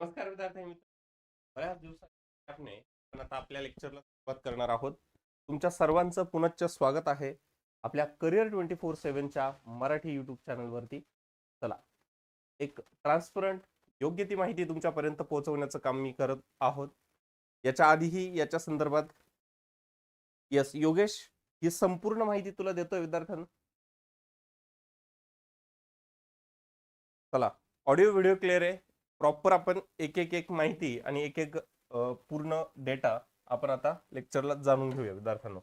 नमस्कार विद्यार्थी मित्र बऱ्याच दिवसात आपण आता आपल्या लेक्चरला सुरुवात करणार आहोत. तुमच्या सर्वांचं पुनश्च स्वागत आहे आपल्या करिअर ट्वेंटी फोर सेव्हनच्या मराठी यूट्यूब चॅनलवरती चला एक ट्रान्सपरंट योग्य ती माहिती तुमच्यापर्यंत पोहोचवण्याचं काम मी करत आहोत. याच्या आधीही याच्या संदर्भात यस योगेश ही संपूर्ण माहिती तुला देतोय विद्यार्थ्यांना. चला ऑडिओ व्हिडिओ क्लिअर आहे. प्रॉपर आपण एक एक एक माहिती आणि एक एक पूर्ण डेटा आपण आता लेक्चरला जाणून घेऊया विद्यार्थ्यांना.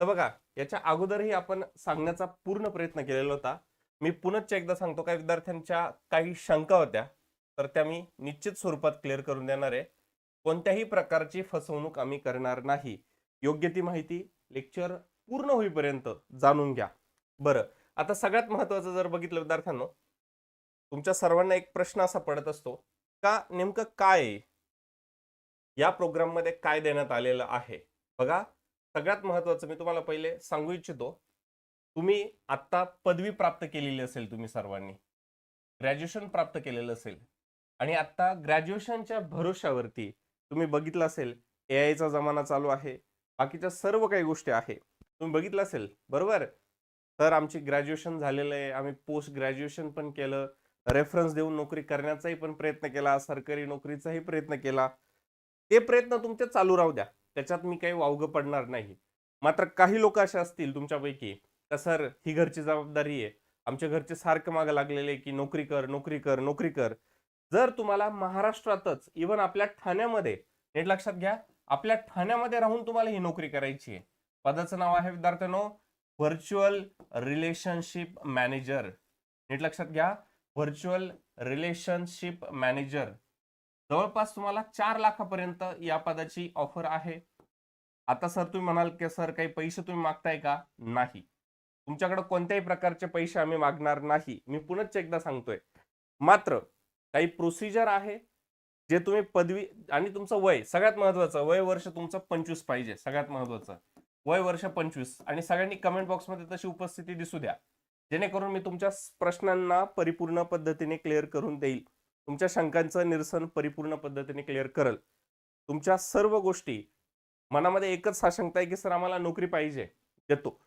तर बघा याच्या अगोदरही आपण सांगण्याचा पूर्ण प्रयत्न केलेला होता. मी पुनश्च एकदा सांगतो काही विद्यार्थ्यांच्या काही शंका होत्या तर त्या मी निश्चित स्वरूपात क्लिअर करून देणार आहे. कोणत्याही प्रकारची फसवणूक आम्ही करणार नाही. योग्य ती माहिती लेक्चर पूर्ण होईपर्यंत जाणून घ्या. बरं आता सगळ्यात महत्वाचं जर बघितलं विद्यार्थ्यांनो तुमच्या सर्वांना एक प्रश्न असा पडत असतो का नेमकं काय या प्रोग्राममध्ये काय देण्यात आलेलं आहे? बघा सगळ्यात महत्वाचं मी तुम्हाला पहिले सांगू इच्छितो. तुम्ही आता पदवी प्राप्त केलेली असेल तुम्ही सर्वांनी. ग्रॅज्युएशन प्राप्त केलेलं असेल. आणि आता ग्रॅज्युएशनच्या भरोशावरती तुम्ही बघितलं असेल ए आयचा जमाना चालू आहे. बाकीच्या सर्व काही गोष्टी आहे. तुम्ही बघितलं असेल बरोबर? तर आमची ग्रॅज्युएशन झालेलं आहे. आम्ही पोस्ट ग्रॅज्युएशन पण केलं. रेफरन्स देऊन नोकरी करण्याचाही पण प्रयत्न केला सरकारी नोकरीचाही प्रयत्न केला. ते प्रयत्न तुमचे चालू राहू द्या. त्याच्यात मी काही वावगं पडणार नाही. मात्र काही लोक असे असतील तुमच्यापैकी तर सर ही घरची जबाबदारी आहे. आमच्या घरचे सारखं मागं लागलेले की नोकरी कर नोकरी कर नोकरी कर. जर तुम्हाला महाराष्ट्रातच इवन आपल्या ठाण्यामध्ये नीट लक्षात घ्या आपल्या ठाण्यामध्ये राहून तुम्हाला ही नोकरी करायची आहे. पदाचं नाव आहे विद्यार्थ्यांनो व्हर्च्युअल रिलेशनशिप मॅनेजर नीट लक्षात घ्या. व्हर्च्युअल रिलेशनशिप मॅनेजर जवळपास तुम्हाला चार लाखापर्यंत या पदाची ऑफर आहे. आता सर तुम्ही म्हणाल की सर काही पैसे तुम्ही मागताय का? नाही. तुमच्याकडे कोणत्याही प्रकारचे पैसे आम्ही मागणार नाही. मी पुनश्च एकदा सांगतोय. मात्र काही प्रोसिजर आहे जे तुम्ही पदवी आणि तुमचं वय सगळ्यात महत्वाचं वय वर्ष तुमचं पंचवीस पाहिजे सगळ्यात महत्वाचं वय वर्ष पंचवीस. आणि सगळ्यांनी कमेंट बॉक्समध्ये तशी उपस्थिती दिसू द्या. जेणेकरून मी तुमच्या प्रश्नांना परिपूर्ण पद्धतीने क्लिअर करून देईल. तुमच्या शंकांचं निरसन परिपूर्ण पद्धतीने क्लिअर करल. तुमच्या सर्व गोष्टी मनामध्ये एकच साशंकता आहे की सर आम्हाला नोकरी पाहिजे देतो.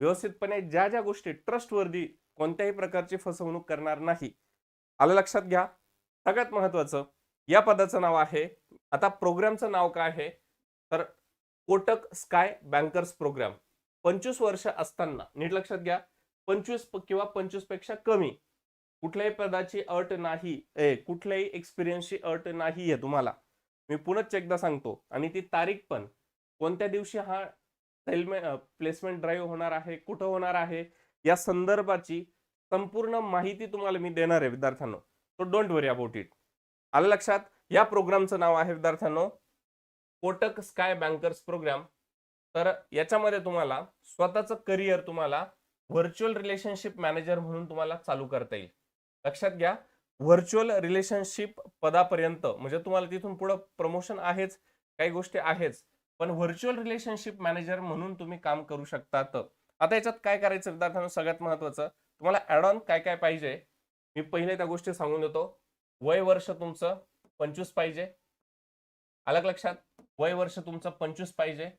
व्यवस्थितपणे ज्या ज्या गोष्टी ट्रस्टवर्दी कोणत्याही प्रकारची फसवणूक करणार नाही आलं लक्षात घ्या. सगळ्यात महत्वाचं या पदाचं नाव आहे. आता प्रोग्रामचं नाव काय आहे? तर कोटक स्काय बँकर्स प्रोग्राम. पंचवीस वर्ष असताना नीट लक्षात घ्या. पंचवीस किंवा पंचवीसपेक्षा कमी. कुठल्याही पदाची अट नाही. ए कुठल्याही एक्सपिरियन्सची अट नाही आहे तुम्हाला. मी पुनश्च एकदा सांगतो. आणि ती तारीख पण. कोणत्या दिवशी हा सेलमे प्लेसमेंट ड्राईव्ह होणार आहे? कुठं होणार आहे? या संदर्भाची संपूर्ण माहिती तुम्हाला मी देणार आहे विद्यार्थ्यांनो. So don't worry about it आलं लक्षात? या प्रोग्रामचं नाव आहे विद्यार्थ्यांनो कोटक स्काय बँकर्स प्रोग्राम. तर याच्यामध्ये तुम्हाला स्वतःचं करिअर तुम्हाला व्हर्च्युअल रिलेशनशिप मॅनेजर म्हणून तुम्हाला चालू करता येईल. लक्षात घ्या व्हर्च्युअल रिलेशनशिप पदापर्यंत म्हणजे तुम्हाला तिथून पुढं प्रमोशन आहेच काही गोष्टी आहेच पण व्हर्च्युअल रिलेशनशिप मॅनेजर म्हणून तुम्ही काम करू शकतात. आता याच्यात काय करायचं विद्यार्थ्यांना? सगळ्यात महत्वाचं तुम्हाला ऍड ऑन काय काय पाहिजे? मी पहिले त्या गोष्टी सांगून देतो. वय वर्ष तुमचं पंचवीस पाहिजे. अलग लक्षात? वय वर्ष तुमचं पंचवीस पाहिजे.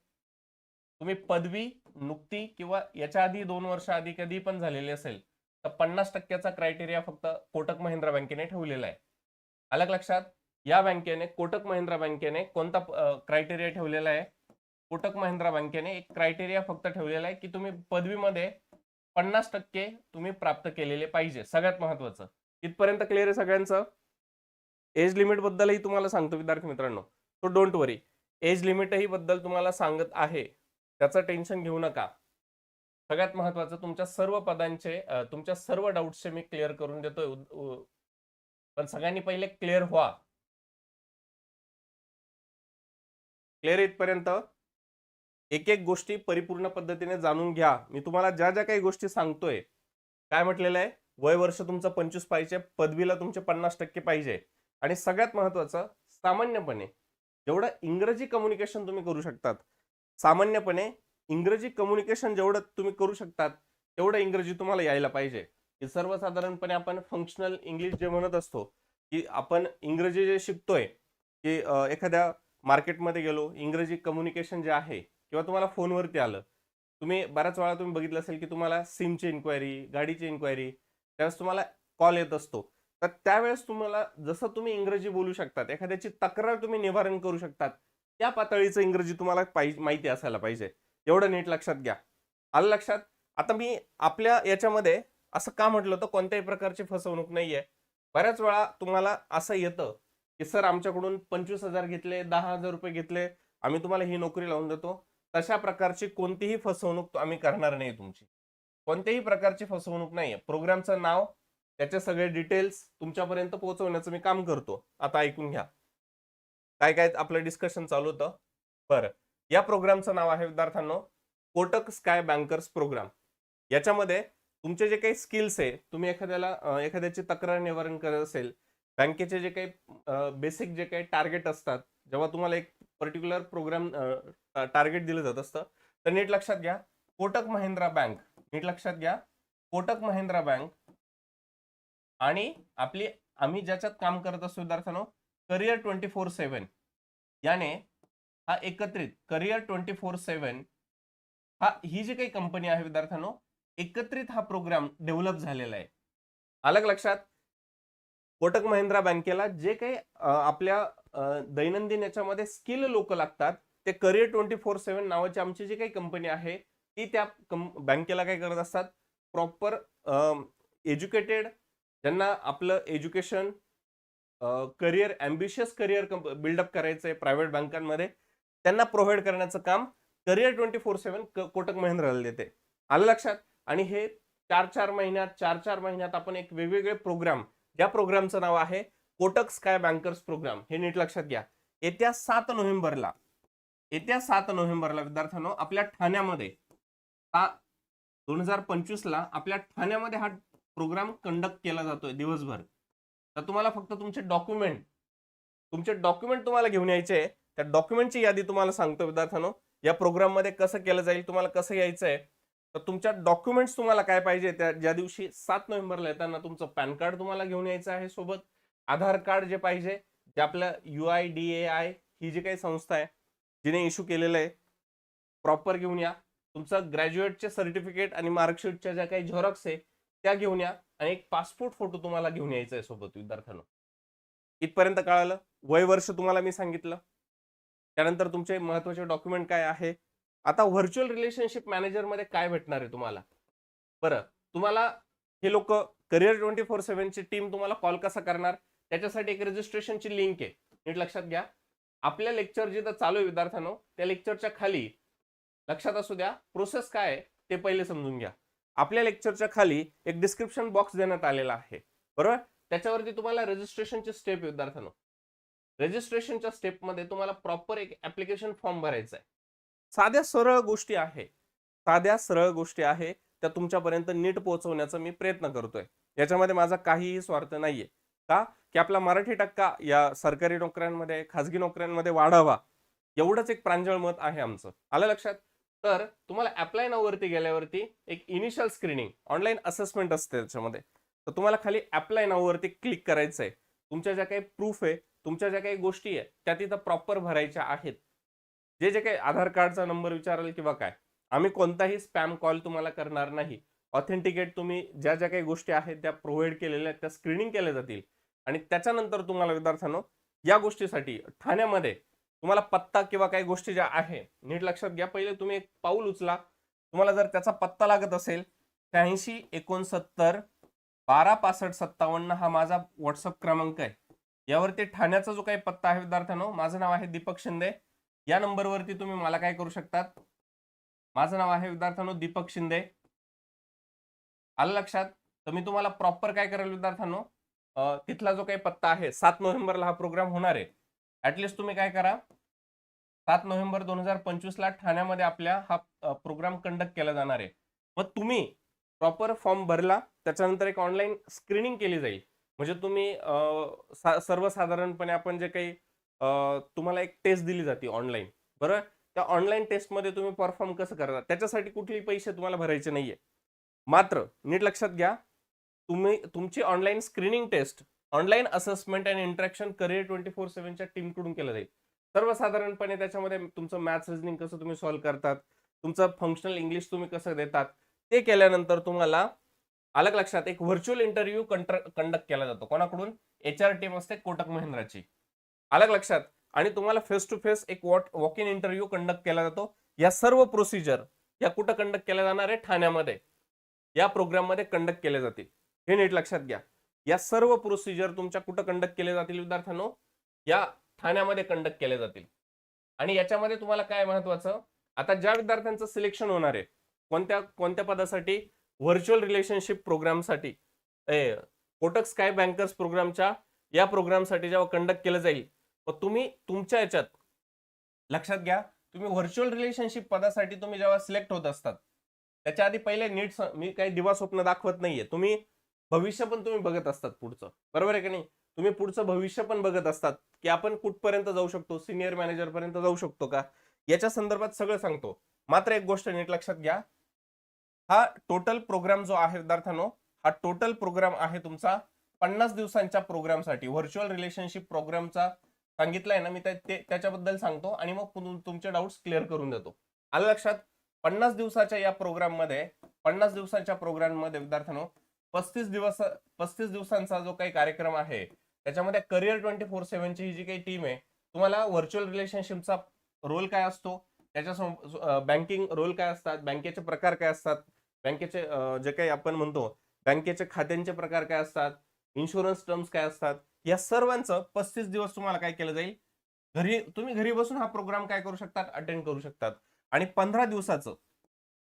तुम्ही पदवी नुकती किंवा याच्या आधी दोन वर्ष आधी कधी पण झालेली असेल तर पन्नास टक्क्याचा क्रायटेरिया फक्त कोटक महिंद्रा बँकेने ठेवलेला आहे. अलग लक्षात या बँकेने कोटक महिंद्रा बँकेने कोणता क्रायटेरिया ठेवलेला आहे? कोटक महिंद्रा बँकेने एक क्रायटेरिया फक्त ठेवलेला आहे की तुम्ही पदवीमध्ये पन्नास टक्के तुम्ही प्राप्त केलेले पाहिजे सगळ्यात महत्वाचं. इथपर्यंत क्लिअर आहे सगळ्यांचं? एज लिमिट बद्दलही तुम्हाला सांगतो विद्यार्थी मित्रांनो. सो डोंट वरी एज लिमिटही बद्दल तुम्हाला सांगत आहे. त्याचं टेन्शन घेऊ नका. सगळ्यात महत्वाचं तुमच्या सर्व पदांचे तुमच्या सर्व डाऊट्सचे मी क्लिअर करून देतोय. पण सगळ्यांनी पहिले क्लिअर व्हा. क्लिअर इथपर्यंत एक एक गोष्टी परिपूर्ण पद्धतीने जाणून घ्या. मी तुम्हाला ज्या ज्या काही गोष्टी सांगतोय काय म्हटलेलं आहे? वय वर्ष तुमचं पंचवीस पाहिजे पदवीला तुमचे पन्नास टक्के पाहिजे. आणि सगळ्यात महत्वाचं सामान्यपणे जेवढं इंग्रजी कम्युनिकेशन तुम्ही करू शकतात. सामान्यपणे इंग्रजी कम्युनिकेशन जेवढं तुम्ही करू शकतात तेवढं इंग्रजी तुम्हाला यायला पाहिजे. की सर्वसाधारणपणे आपण फंक्शनल इंग्लिश जे म्हणत असतो की आपण इंग्रजी जे शिकतोय की एखाद्या मार्केटमध्ये गेलो इंग्रजी कम्युनिकेशन जे आहे किंवा तुम्हाला फोनवरती आलं तुम्ही बऱ्याच वेळा तुम्ही बघितलं असेल की तुम्हाला सिमची इन्क्वायरी गाडीची इन्क्वायरी त्यावेळेस तुम्हाला कॉल येत असतो. तर त्यावेळेस तुम्हाला जसं तुम्ही इंग्रजी बोलू शकतात एखाद्याची तक्रार तुम्ही निवारण करू शकतात त्या पातळीचं इंग्रजी तुम्हाला पाहिजे माहिती असायला पाहिजे. एवढं नीट लक्षात घ्या. आलं लक्षात? आता मी आपल्या याच्यामध्ये असं का म्हटलं तर कोणत्याही प्रकारची फसवणूक नाहीये. बऱ्याच वेळा तुम्हाला असं येतं की सर आमच्याकडून पंचवीस हजार घेतले दहा हजार रुपये घेतले आम्ही तुम्हाला ही नोकरी लावून देतो. तशा प्रकारची कोणतीही फसवणूक आम्ही करणार नाही तुमची. कोणत्याही प्रकारची फसवणूक नाहीये. प्रोग्रामचं नाव त्याचे सगळे डिटेल्स तुमच्यापर्यंत पोहोचवण्याचं मी काम करतो. आता ऐकून घ्या. काय काय आपलं डिस्कशन चालू होतं. बरं. या प्रोग्रामचं नाव आहे विद्यार्थ्यांनो कोटक स्काय बँकर्स प्रोग्राम याच्यामध्ये तुमचे जे काही स्किल्स आहे तुम्ही एखाद्याला एखाद्याची तक्रार निवारण करत असेल बँकेचे जे काही बेसिक जे काही टार्गेट असतात जेव्हा तुम्हाला एक पर्टिक्युलर प्रोग्राम टार्गेट दिलं जात असतं तर नीट लक्षात घ्या कोटक महिंद्रा बँक. नीट लक्षात घ्या कोटक महिंद्रा बँक आणि आपली आम्ही ज्याच्यात काम करत असतो विद्यार्थ्यांनो करिअर ट्वेंटी फोर सेवन. याने हा एकत्रित करिअर ट्वेंटी फोर सेवन हा ही जी काही कंपनी आहे विद्यार्थ्यांनो एकत्रित हा प्रोग्राम डेव्हलप झालेला आहे. अलग लक्षात कोटक महिंद्रा बँकेला जे काही आपल्या दैनंदिन याच्यामध्ये स्किल लोक लागतात ते करिअर ट्वेंटी फोर सेवन नावाची आमची जी काही कंपनी आहे ती त्या बँकेला काय करत असतात प्रॉपर एज्युकेटेड ज्यांना आपलं education career ambitious career build up करायचं आहे प्रायव्हेट बँकांमध्ये त्यांना प्रोव्हाइड करण्याचं काम career twenty four seven Kotak महिंद्राला देते. आलं लक्षात? आणि हे चार चार महिन्यात चार चार महिन्यात आपण एक वेगवेगळे प्रोग्राम या प्रोग्रामचं नाव आहे कोटक स्काय बँकर्स प्रोग्राम हे नीट लक्षात घ्या. येत्या सात नोव्हेंबरला येत्या सात नोव्हेंबरला विद्यार्थ्यांनो आपल्या ठाण्यामध्ये दोन हजार पंचवीसला आपल्या ठाण्यामध्ये हा प्रोग्राम कंडक्ट केला जातोय दिवसभर. तर तुम्हाला फक्त तुमचे डॉक्युमेंट तुमचे डॉक्युमेंट तुम्हाला घेऊन यायचे आहे. त्या डॉक्युमेंटची यादी तुम्हाला सांगतो विद्यार्थ्यांनो. या प्रोग्राममध्ये कसं केलं जाईल तुम्हाला कसं यायचं आहे. तर तुमच्या डॉक्युमेंट्स तुम्हाला काय पाहिजे त्या ज्या दिवशी सात नोव्हेंबरला येताना तुमचं पॅन कार्ड तुम्हाला घेऊन यायचं आहे सोबत. आधार कार्ड जे पाहिजे जे आपलं U I D A I ही जी काही संस्था आहे जिने इश्यू केलेलं आहे प्रॉपर घेऊन या. तुमचं ग्रॅज्युएटचे सर्टिफिकेट आणि मार्कशीटच्या ज्या काही झेरॉक्स आहे त्या घेऊन या आणि एक पासपोर्ट फोटो तुम्हाला घेऊन यायचा आहे सोबत विद्यार्थ्यांना. इथपर्यंत कळालं? वय वर्ष तुम्हाला मी सांगितलं. त्यानंतर तुमचे महत्त्वाचे डॉक्युमेंट काय आहे? आता व्हर्च्युअल रिलेशनशिप मॅनेजरमध्ये काय भेटणार आहे तुम्हाला? बरं तुम्हाला हे लोक करिअर ट्वेंटी फोर सेव्हनची टीम तुम्हाला कॉल कसा करणार? त्याच्यासाठी एक रजिस्ट्रेशनची लिंक आहे. नीट लक्षात घ्या. आपल्या लेक्चर जिथं चालू आहे विद्यार्थ्यांनो त्या लेक्चरच्या खाली लक्षात असू द्या प्रोसेस काय आहे ते पहिले समजून घ्या. आपल्या लेक्चरच्या खाली एक डिस्क्रिप्शन बॉक्स देण्यात आलेला आहे. बरोबर? त्याच्यावरती तुम्हाला रजिस्ट्रेशनचे स्टेप विद्यार्थ्यांनो. रजिस्ट्रेशनच्या स्टेपमध्ये तुम्हाला प्रॉपर एक ऍप्लिकेशन फॉर्म भरायचा आहे. साध्या सरळ गोष्टी आहे. साध्या सरळ गोष्टी आहे. त्या तुमच्यापर्यंत नीट पोहोचवण्याचा मी प्रयत्न करतोय. याच्यामध्ये माझा काहीही स्वार्थ नाहीये. का? की आपला मराठी टक्का या सरकारी नोकऱ्यांमध्ये खाजगी नोकऱ्यांमध्ये वाढावा. एवढंच एक प्रांजळ मत आहे आमचं. आलं लक्षात? तर तुम्हाला अप्लाय नाववरती गेल्यावरती एक इनिशियल स्क्रीनिंग ऑनलाईन असेसमेंट असते त्याच्यामध्ये. तर तुम्हाला खाली अप्लाय नाववरती क्लिक करायचं आहे तुमच्या ज्या काही प्रूफ आहे तुमच्या ज्या काही गोष्टी आहे त्या तिथं प्रॉपर भरायच्या आहेत. जे जे काही आधार कार्डचा नंबर विचाराल किंवा काय आम्ही कोणताही स्पॅम कॉल तुम्हाला करणार नाही. ऑथेंटिकेट तुम्ही ज्या ज्या काही गोष्टी आहेत त्या प्रोव्हाइड केलेल्या आहेत त्या स्क्रीनिंग केल्या जातील. आणि त्याच्यानंतर तुम्हाला विद्यार्थ्यांनो या गोष्टीसाठी ठाण्यामध्ये तुम्हाला पत्ता किंवा काही गोष्टी ज्या आहे नीट लक्षात घ्या. पहिले तुम्ही एक पाऊल उचला. तुम्हाला जर त्याचा पत्ता लागत असेल शहाऐंशी एकोणसत्तर बारा पासष्ट सत्तावन्न हा माझा व्हॉट्सअप क्रमांक आहे. यावरती ठाण्याचा जो काही पत्ता आहे विद्यार्थ्यांनो माझं नाव आहे दीपक शिंदे. या नंबरवरती तुम्ही मला काय करू शकतात? माझं नाव आहे विद्यार्थ्यांनो दीपक शिंदे. आलं लक्षात? तर मी तुम्हाला प्रॉपर काय करेल विद्यार्थ्यांनो? तिथला जो काही पत्ता आहे सात नोव्हेंबरला हा प्रोग्राम होणार आहे. ऍटलिस्ट तुम्ही काय करा सात नोव्हेंबर दोन हजार पंचवीस ला ठाण्यामध्ये आपल्या हा प्रोग्राम कंडक्ट केला जाणार आहे. मग तुम्ही प्रॉपर फॉर्म भरला त्याच्यानंतर एक ऑनलाईन स्क्रीनिंग केली जाईल. म्हणजे तुम्ही सा- सर्वसाधारणपणे आपण जे काही तुम्हाला एक टेस्ट दिली जाते ऑनलाईन बरं? त्या ऑनलाईन टेस्टमध्ये तुम्ही परफॉर्म कसं करता त्याच्यासाठी कुठलेही पैसे तुम्हाला भरायचे नाहीये. मात्र नीट लक्षात घ्या तुम्ही तुमची online screening test online assessment and interaction career twenty four सेव्हनच्या टीमकडून केलं जाईल. सर्वसाधारणपणे त्याच्यामध्ये तुमचं मॅथ्स रिजनिंग कसं तुम्ही सॉल्व्ह करतात तुमचं फंक्शनल इंग्लिश तुम्ही कसं देतात ते केल्यानंतर तुम्हाला अलग लक्षात एक व्हर्च्युअल इंटरव्ह्यू कंडक्ट केला जातो. कोणाकडून? एच आर टीम असते कोटक महिंद्राची. अलग लक्षात. आणि तुम्हाला फेस टू फेस एक what walk in interview conduct केला जातो. या सर्व प्रोसिजर या कुठं कंडक्ट केल्या जाणार आहे? ठाण्यामध्ये. या प्रोग्राममध्ये कंडक्ट केले जातील. हे नीट लक्षात घ्या. या सर्व प्रोसिजर तुमच्या कुठं कंडक्ट केले जातील विद्यार्थ्यांनो? या ठाण्यामध्ये कंडक्ट केले जातील. आणि याच्यामध्ये तुम्हाला काय महत्वाचं? आता ज्या विद्यार्थ्यांचं सिलेक्शन होणार आहे कोणत्या कोणत्या पदासाठी? व्हर्च्युअल रिलेशनशिप प्रोग्रामसाठी ए, कोटक स्काय बँकर्स प्रोग्रामच्या या प्रोग्रामसाठी जेव्हा कंडक्ट केलं जाईल मग तुम्ही तुमच्या याच्यात लक्षात घ्या तुम्ही व्हर्च्युअल रिलेशनशिप पदासाठी तुम्ही जेव्हा सिलेक्ट होत असतात त्याच्या आधी पहिले नीट मी काही दिवा स्वप्न दाखवत नाहीये. तुम्ही भविष्य पण तुम्ही बघत असतात पुढचं. बरोबर आहे की नाही? तुम्ही पुढचं भविष्य पण बघत असतात की आपण कुठपर्यंत जाऊ शकतो? सिनियर मॅनेजर पर्यंत जाऊ शकतो का? याच्या संदर्भात सगळं सांगतो. मात्र एक गोष्ट नीट लक्षात घ्या. हा टोटल प्रोग्राम जो आहे विद्यार्थ्यांनो हा टोटल प्रोग्राम आहे तुमचा पन्नास दिवसांच्या प्रोग्रामसाठी. व्हर्च्युअल रिलेशनशिप प्रोग्रामचा सांगितलाय ना मी त्याच्याबद्दल सांगतो आणि मग तुमचे डाऊट्स क्लिअर करून देतो. आलं लक्षात? पन्नास दिवसाच्या या प्रोग्राममध्ये पन्नास दिवसाच्या प्रोग्राममध्ये विद्यार्थ्यांनो पस्तीस दिवस पस्तीस दिवसांचा जो काही कार्यक्रम आहे त्याच्यामध्ये करिअर ट्वेंटी फोर सेव्हनची ही जी काही टीम आहे तुम्हाला व्हर्च्युअल रिलेशनशिपचा रोल काय असतो? त्याच्या बँकिंग रोल काय असतात? बँकेचे प्रकार काय असतात? बँकेचे जे काही आपण म्हणतो बँकेचे खात्यांचे प्रकार काय असतात? इन्शुरन्स टर्म्स काय असतात? या सर्वांचं पस्तीस दिवस तुम्हाला काय केलं जाईल? घरी तुम्ही घरी बसून हा प्रोग्राम काय करू शकतात? अटेंड करू शकतात. आणि पंधरा दिवसाचं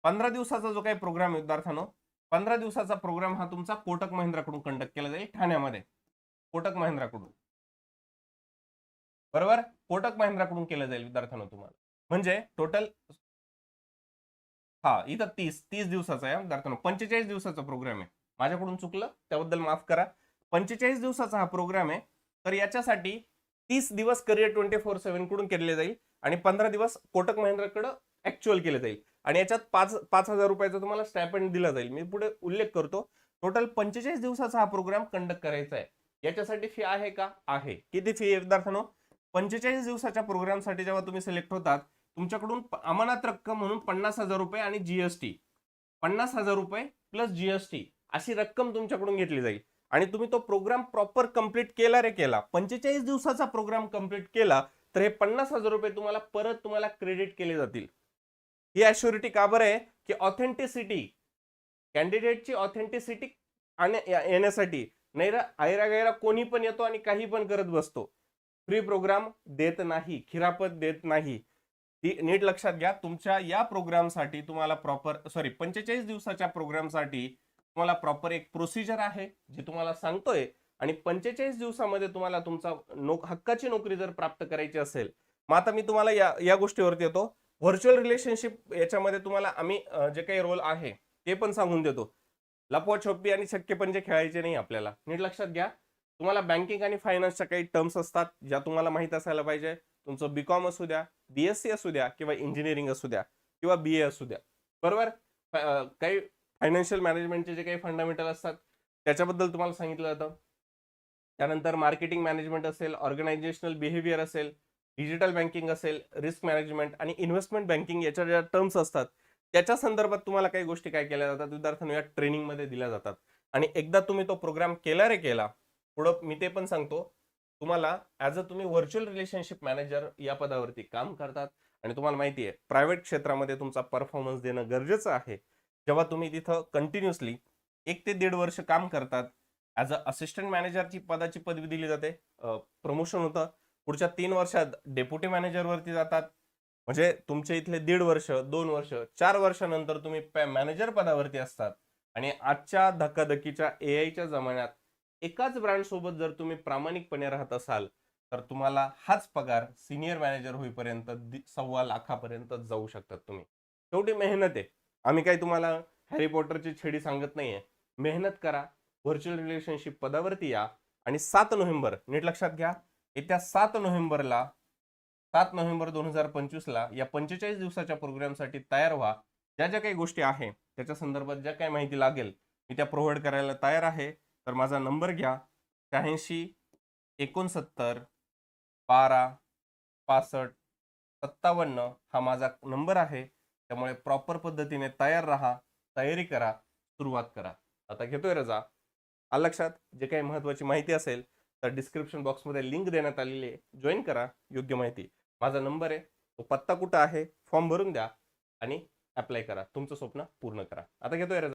पंधरा दिवसाचा जो काही प्रोग्राम आहे विद्यार्थ्यांनो पंधरा दिवसाचा प्रोग्राम हा तुमचा कोटक महिंद्राकडून कंडक्ट केला जाईल ठाण्यामध्ये. कोटक महिंद्राकडून. बरोबर? कोटक महिंद्राकडून केलं जाईल विद्यार्थ्यांनो तुम्हाला. म्हणजे टोटल हा इथं तीस तीस दिवसाचा आहे हा विद्यार्थ्यांनो. पंचेचाळीस दिवसाचा प्रोग्राम आहे. माझ्याकडून चुकलं त्याबद्दल माफ करा. पंचेचाळीस दिवसाचा हा प्रोग्राम आहे तर याच्यासाठी तीस दिवस करिअर ट्वेंटी फोर सेव्हनकडून केले जाईल आणि पंधरा दिवस कोटक महिंद्राकडं ऍक्च्युअल केले जाईल. आणि याच्यात पाच पाच हजार रुपयाचा तुम्हाला स्टॅपंड दिला जाईल. मी पुढे उल्लेख करतो. टोटल पंचेचाळीस दिवसाचा हा प्रोग्राम कंडक्ट करायचा आहे. याच्यासाठी फी आहे का? आहे. किती फी विद्यार्थ्यांनो? पंचेचाळीस दिवसाच्या प्रोग्रामसाठी जेव्हा तुम्ही सिलेक्ट होतात तुमच्याकडून अमानात रक्कम म्हणून पन्नास हजार रुपये आणि जीएसटी पन्नास हजार रुपये प्लस जीएसटी अशी रक्कम तुमच्याकडून घेतली जाईल. आणि तुम्ही तो प्रोग्राम प्रॉपर कंप्लीट केला रे केला. पंचेचाळीस दिवसाचा प्रोग्राम कंप्लीट केला तर हे पन्नास हजार रुपये तुम्हाला परत तुम्हाला क्रेडिट केले जातील. ही ॲश्युरिटी का बरं आहे? की ऑथेंटिसिटी कॅन्डिडेटची ऑथेंटिसिटी येण्यासाठी नाही रा आयरा गैरा कोणी पण येतो आणि काही पण करत बसतो. फ्री प्रोग्राम देत नाही खिरापत देत नाही. ती नीट लक्षात घ्या तुमच्या या प्रोग्रामसाठी तुम्हाला प्रॉपर सॉरी पंचेचाळीस दिवसाच्या प्रोग्रामसाठी तुम्हाला प्रॉपर एक प्रोसिजर आहे जे तुम्हाला सांगतोय. आणि पंचेचाळीस दिवसामध्ये तुम्हाला तुमचा नोक हक्काची नोकरी जर प्राप्त करायची असेल मग आता मी तुम्हाला या या गोष्टीवरती येतो. व्हर्च्युअल रिलेशनशिप याच्यामध्ये तुम्हाला आम्ही जे काही रोल आहे ते पण सांगून देतो. लपवा छोपी आणि शक्य पंजे खेळायचे नाही आपल्याला. नीट लक्षात घ्या. तुम्हाला बँकिंग आणि फायनान्सच्या काही टर्म्स असतात ज्या तुम्हाला माहीत असायला पाहिजे. तुमचं बी कॉम असू द्या बीएससी असू द्या किंवा इंजिनिअरिंग असू द्या किंवा बी ए असू द्या. बरोबर? काही फायनान्शियल मॅनेजमेंटचे जे काही फंडामेंटल असतात त्याच्याबद्दल तुम्हाला सांगितलं जातं. त्यानंतर मार्केटिंग मॅनेजमेंट असेल ऑर्गनायझेशनल बिहेवियर असेल डिजिटल बँकिंग असेल रिस्क मॅनेजमेंट आणि इन्व्हेस्टमेंट बँकिंग याच्या ज्या टर्म्स असतात त्याच्या संदर्भात तुम्हाला काही गोष्टी काय केल्या जातात? विद्यार्थ्यांना या ट्रेनिंगमध्ये दिल्या जातात. आणि एकदा तुम्ही तो प्रोग्राम केला रे केला पुढं मी ते पण सांगतो. तुम्हाला ॲज अ तुम्ही व्हर्च्युअल रिलेशनशिप मॅनेजर या पदावरती काम करतात. आणि तुम्हाला माहिती आहे प्रायव्हेट क्षेत्रामध्ये तुमचा परफॉर्मन्स देणं गरजेचं आहे. जेव्हा तुम्ही तिथं कंटिन्युअसली एक ते दीड वर्ष काम करतात ॲज अ असिस्टंट मॅनेजरची पदाची पदवी दिली जाते. प्रमोशन होतं. पुढच्या तीन वर्षात डेप्युटी मॅनेजरवरती जातात. म्हणजे तुमच्या इथले दीड वर्ष दोन वर्ष चार वर्षानंतर तुम्ही मॅनेजर पदावरती असतात. आणि आजच्या धकाधकीच्या ए आयच्या जमान्यात एकाच ब्रँड सोबत जर तुम्ही प्रामाणिकपणे राहत असाल तर तुम्हाला हाच पगार सिनियर मॅनेजर होईपर्यंत सव्वा लाखापर्यंत जाऊ शकतात तुम्ही. शेवटी मेहनत आहे. आम्ही काही तुम्हाला हॅरी पॉटरची छेडी सांगत नाहीये. मेहनत करा व्हर्च्युअल रिलेशनशिप पदावरती या आणि सात नोव्हेंबर नीट लक्षात घ्या. येत्या सात नोव्हेंबरला सात नोव्हेंबर दोन हजार पंचवीसला या पंचेचाळीस दिवसाच्या प्रोग्रामसाठी तयार व्हा. ज्या ज्या काही गोष्टी आहे त्याच्या संदर्भात ज्या काही माहिती लागेल मी त्या प्रोव्हाइड करायला तयार आहे. तर माझा नंबर घ्या. शहाऐंशी एकोणसत्तर बारा पासष्ट सत्तावन्न हा माझा नंबर आहे. त्यामुळे प्रॉपर पद्धतीने तयार राहा तयारी करा सुरुवात करा. आता घेतोय रजा. लक्षात? जे काही महत्त्वाची माहिती असेल तर डिस्क्रिप्शन बॉक्समध्ये लिंक देण्यात आलेली आहे. जॉईन करा योग्य माहिती. माझा नंबर आहे तो पत्ता कुठं आहे फॉर्म भरून द्या आणि अप्लाय करा. तुमचं स्वप्न पूर्ण करा. आता घेतोय